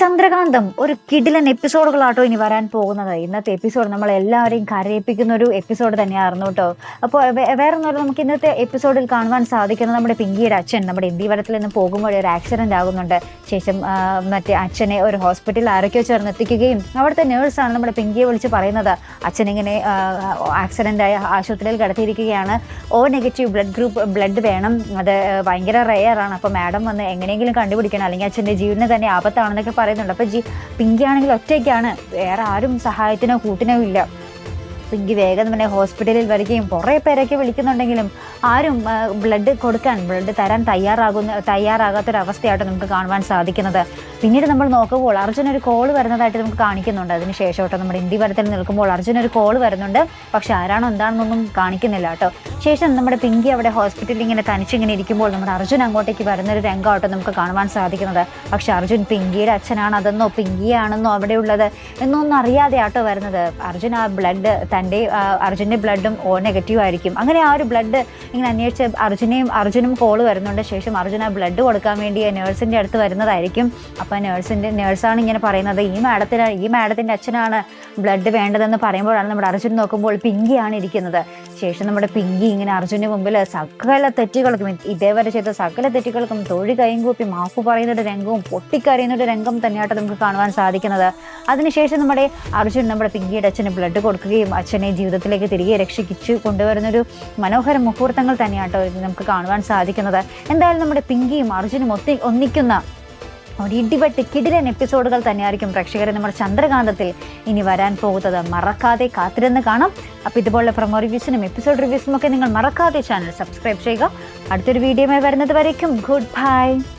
ചന്ദ്രകാന്തം ഒരു കിടിലൻ എപ്പിസോഡുകളാട്ടോ ഇനി വരാൻ പോകുന്നത്. ഇന്നത്തെ എപ്പിസോഡ് നമ്മൾ എല്ലാവരെയും കരയിപ്പിക്കുന്ന ഒരു എപ്പിസോഡ് തന്നെയായിരുന്നു കേട്ടോ. അപ്പോൾ വേറെ ഒന്നുമല്ല നമുക്ക് ഇന്നത്തെ എപ്പിസോഡിൽ കാണുവാൻ സാധിക്കുന്നത് നമ്മുടെ പിങ്കിയുടെ അച്ഛൻ നമ്മുടെ ഇന്ത്യവരത്തിൽ നിന്ന് പോകുമ്പോൾ ഒരു ആക്സിഡന്റ് ആകുന്നുണ്ട്. ശേഷം മറ്റേ അച്ഛനെ ഒരു ഹോസ്പിറ്റലിൽ ആരൊക്കെയോ ചേർന്ന് എത്തിക്കുകയും അവിടുത്തെ നേഴ്സാണ് നമ്മുടെ പിങ്കിയെ വിളിച്ച് പറയുന്നത്. അച്ഛനിങ്ങനെ ആക്സിഡന്റായി ആശുപത്രിയിൽ കിടത്തിയിരിക്കുകയാണ്. O negative blood group blood വേണം. അത് ഭയങ്കര റെയറാണ് അപ്പോൾ മാഡം വന്ന് എങ്ങനെയെങ്കിലും കണ്ടുപിടിക്കണം. അല്ലെങ്കിൽ അച്ഛന്റെ ജീവന് തന്നെ ആപത്താണെന്നൊക്കെ പറയുന്നുണ്ട്. അപ്പോൾ ജി പിങ്കി ആണെങ്കിൽ ഒറ്റയ്ക്കാണ്. വേറെ ആരും സഹായത്തിനോ കൂട്ടിനോ ഇല്ല. പിങ്കി വേഗം തന്നെ ഹോസ്പിറ്റലിൽ വരികയും കുറേ പേരൊക്കെ വിളിക്കുന്നുണ്ടെങ്കിലും ആരും ബ്ലഡ് കൊടുക്കാൻ ബ്ലഡ് തരാൻ തയ്യാറാകുന്ന തയ്യാറാകാത്തൊരവസ്ഥയായിട്ട് നമുക്ക് കാണുവാൻ സാധിക്കുന്നത്. പിന്നീട് നമ്മൾ നോക്കുമ്പോൾ അർജുൻ ഒരു കോൾ വരുന്നതായിട്ട് നമുക്ക് കാണിക്കുന്നുണ്ട്. അതിന് ശേഷം കേട്ടോ നമ്മുടെ ഇന്ത്യ വരത്തിൽ നിൽക്കുമ്പോൾ അർജുൻ ഒരു കോൾ വരുന്നുണ്ട്. പക്ഷെ ആരാണോ എന്താണെന്നൊന്നും കാണിക്കുന്നില്ല കേട്ടോ. ശേഷം നമ്മുടെ പിങ്കി അവിടെ ഹോസ്പിറ്റലിൽ ഇങ്ങനെ തനിച്ചിങ്ങനെ ഇരിക്കുമ്പോൾ നമ്മുടെ അർജുൻ അങ്ങോട്ടേക്ക് വരുന്ന വരുന്നൊരു രംഗമാട്ടോ നമുക്ക് കാണുവാൻ സാധിക്കുന്നത്. പക്ഷെ അർജുൻ പിങ്കിയുടെ അച്ഛനാണ് അതെന്നോ പിങ്കിയാണെന്നോ അവിടെയുള്ളത് എന്നൊന്നും അറിയാതെ ആട്ടോ വരുന്നത്. അർജുൻ ആ ബ്ലഡ് തന്റെ അർജുന്റെ ബ്ലഡും ഓ നെഗറ്റീവ് ആയിരിക്കും. അങ്ങനെ ആ ഒരു ബ്ലഡ് ഇങ്ങനെ അന്വേഷിച്ച് അർജുനെയും അർജുനും കോൾ വരുന്നുണ്ട്. ശേഷം അർജുൻ ആ ബ്ലഡ് കൊടുക്കാൻ വേണ്ടി നേഴ്സിന്റെ അടുത്ത് വരുന്നതായിരിക്കും. അപ്പോൾ നേഴ്സിന്റെ നേഴ്സാണ് ഇങ്ങനെ പറയുന്നത്. ഈ മാഡത്തിന് ഈ മാഡത്തിന്റെ അച്ഛനാണ് ബ്ലഡ് വേണ്ടതെന്ന് പറയുമ്പോഴാണ് നമ്മുടെ അർജുൻ നോക്കുമ്പോൾ പിങ്കിയാണ് ഇരിക്കുന്നത്. ശേഷം നമ്മുടെ പിങ്കി ഇങ്ങനെ അർജുന്റെ മുമ്പിൽ സകല തെറ്റുകൾക്കും ഇതേവരെ ചെയ്ത സകല തെറ്റുകൾക്കും തൊഴി കൈയും കൂപ്പി മാഫ് പറയുന്നൊരു രംഗവും പൊട്ടിക്കരയുന്നൊരു രംഗം തന്നെയായിട്ട് നമുക്ക് കാണുവാൻ സാധിക്കുന്നത്. അതിനുശേഷം നമ്മുടെ അർജുൻ നമ്മുടെ പിങ്കിയുടെ അച്ഛന് ബ്ലഡ് കൊടുക്കുകയും അച്ഛനെ ജീവിതത്തിലേക്ക് തിരികെ രക്ഷിച്ചു കൊണ്ടുവരുന്നൊരു മനോഹര മുഹൂർത്തങ്ങൾ തന്നെയാട്ടോ നമുക്ക് കാണുവാൻ സാധിക്കുന്നത്. എന്തായാലും നമ്മുടെ പിങ്കിയും അർജുനും ഒത്തി ഒന്നിക്കുന്ന ഒരു ഇടിവെട്ട് കിടിലൻ എപ്പിസോഡുകൾ തന്നെയായിരിക്കും പ്രേക്ഷകരെ നമ്മുടെ ചന്ദ്രകാന്തത്തിൽ ഇനി വരാൻ പോകുന്നത്. മറക്കാതെ കാത്തിരുന്ന് കാണാം. അപ്പോൾ ഇതുപോലുള്ള പ്രൊമോ റിവ്യൂസിനും എപ്പിസോഡ് റിവ്യൂസിനും ഒക്കെ നിങ്ങൾ മറക്കാതെ ചാനൽ സബ്സ്ക്രൈബ് ചെയ്യുക. അടുത്തൊരു വീഡിയോയുമായി വരുന്നത് വരയ്ക്കും. Good bye